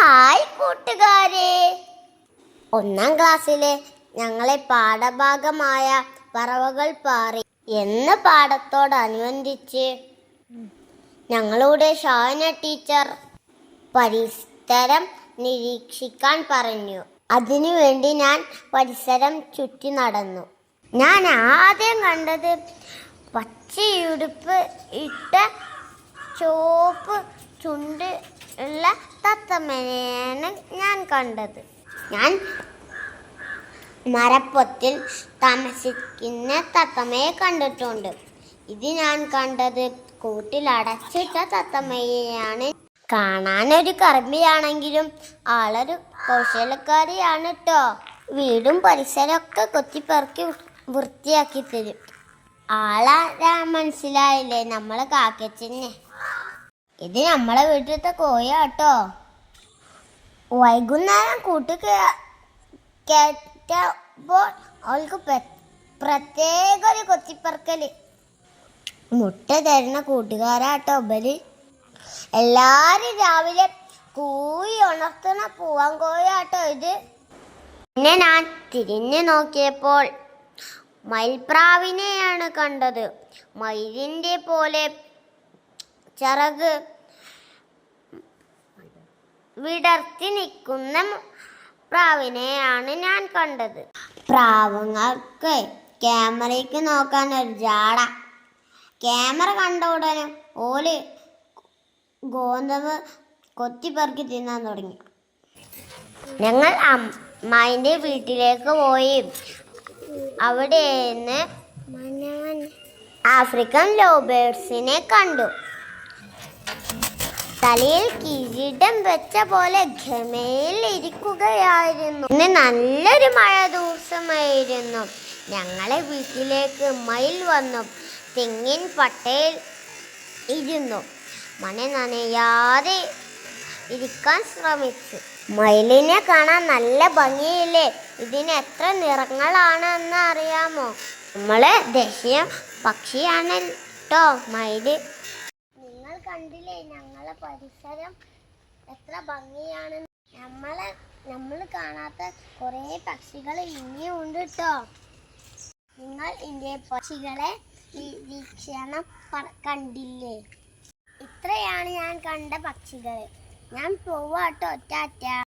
Hi കൂട്ടുകാരെ. ഒന്നാം ക്ലാസ്സിലെ ഞങ്ങളെ പാഠഭാഗമായ പറവകൾ പാറി എന്ന പാഠത്തോടനുബന്ധിച്ച് ഞങ്ങളുടെ ഷാന ടീച്ചർ പരിസരം നിരീക്ഷിക്കാൻ പറഞ്ഞു. അതിനുവേണ്ടി ഞാൻ പരിസരം ചുറ്റി നടന്നു. ഞാൻ ആദ്യം കണ്ടത് പച്ചയുടുപ്പ് ഇട്ട ചോപ്പ് ചുണ്ട് ഉള്ള തത്തമ്മനെയാണ് ഞാൻ കണ്ടത്. ഞാൻ മരപ്പൊത്തിൽ താമസിക്കുന്ന തത്തമ്മയെ കണ്ടിട്ടുണ്ട്. ഇത് ഞാൻ കണ്ടത് കൂട്ടിൽ അടച്ചിട്ട തത്തമ്മയെയാണ്. കാണാനൊരു കർമ്മിയാണെങ്കിലും ആളൊരു കൗശലക്കാരിയാണ് കേട്ടോ വീടും പരിസരമൊക്കെ കൊത്തിപ്പെറുക്കി വൃത്തിയാക്കി തരും. ആളാരാ മനസ്സിലായില്ലേ നമ്മളെ കാക്കച്ചനെ? ഇത് നമ്മളെ വീട്ടിലത്തെ കോയാട്ടോ. വൈകുന്നേരം കൂട്ട് കേട്ടപ്പോൾ അവൾക്ക് പ്രത്യേക ഒരു കൊത്തിപ്പറക്കൽ. മുട്ട തരുന്ന കൂട്ടുകാരാട്ടോ ബലി എല്ലാരും രാവിലെ കൂയി ഉണർത്തുന്ന പൂവാൻ കോയാട്ടോ ഇത്. പിന്നെ ഞാൻ തിരിഞ്ഞു നോക്കിയപ്പോൾ മയിൽപ്രാവിനെയാണ് കണ്ടത്. മയിലിന്റെ പോലെ ചിറക് വിടർത്തി നിൽക്കുന്ന പ്രാവിനെയാണ് ഞാൻ കണ്ടത്. പ്രാവുങ്ങൾക്ക് ക്യാമറയ്ക്ക് നോക്കാൻ ഒരു ജാട. ക്യാമറ കണ്ട ഉടനെ ഓൽ ഗോതമ്പ് കൊത്തിപ്പെറുക്കി തിന്നാൻ തുടങ്ങി. ഞങ്ങൾ അമ്മായിന്റെ വീട്ടിലേക്ക് പോയി. അവിടെ നിന്ന് ആഫ്രിക്കൻ ലോബേഴ്സിനെ കണ്ടു. തലയിൽ കിരീടം വെച്ച പോലെ ഗമയിൽ ഇരിക്കുകയായിരുന്നു ഇന്ന് നല്ലൊരു മഴ ദിവസമായിരുന്നു. ഞങ്ങളെ വീട്ടിലേക്ക് മയിൽ വന്നു. തെങ്ങിൻ പട്ടയിൽ ഇരുന്നു. മണ നനയാതെ ഇരിക്കാൻ ശ്രമിച്ചു. മയിലിനെ കാണാൻ നല്ല ഭംഗിയില്ലേ? ഇതിന് എത്ര നിറങ്ങളാണെന്ന് അറിയാമോ? നമ്മളെ ദേശീയ പക്ഷിയാണ് കേട്ടോ മയിൽ. കണ്ടില്ലേ ഞങ്ങളെ പരിസരം എത്ര ഭംഗിയാണ്. നമ്മളെ നമ്മൾ കാണാത്ത കുറേ പക്ഷികൾ ഇനിയും ഉണ്ട് കേട്ടോ നിങ്ങൾ ഇന്ത്യ പക്ഷികളെ നിരീക്ഷണം പ- കണ്ടില്ലേ? ഇത്രയാണ് ഞാൻ കണ്ട പക്ഷികൾ ഞാൻ പോവാട്ടോ ടാറ്റ.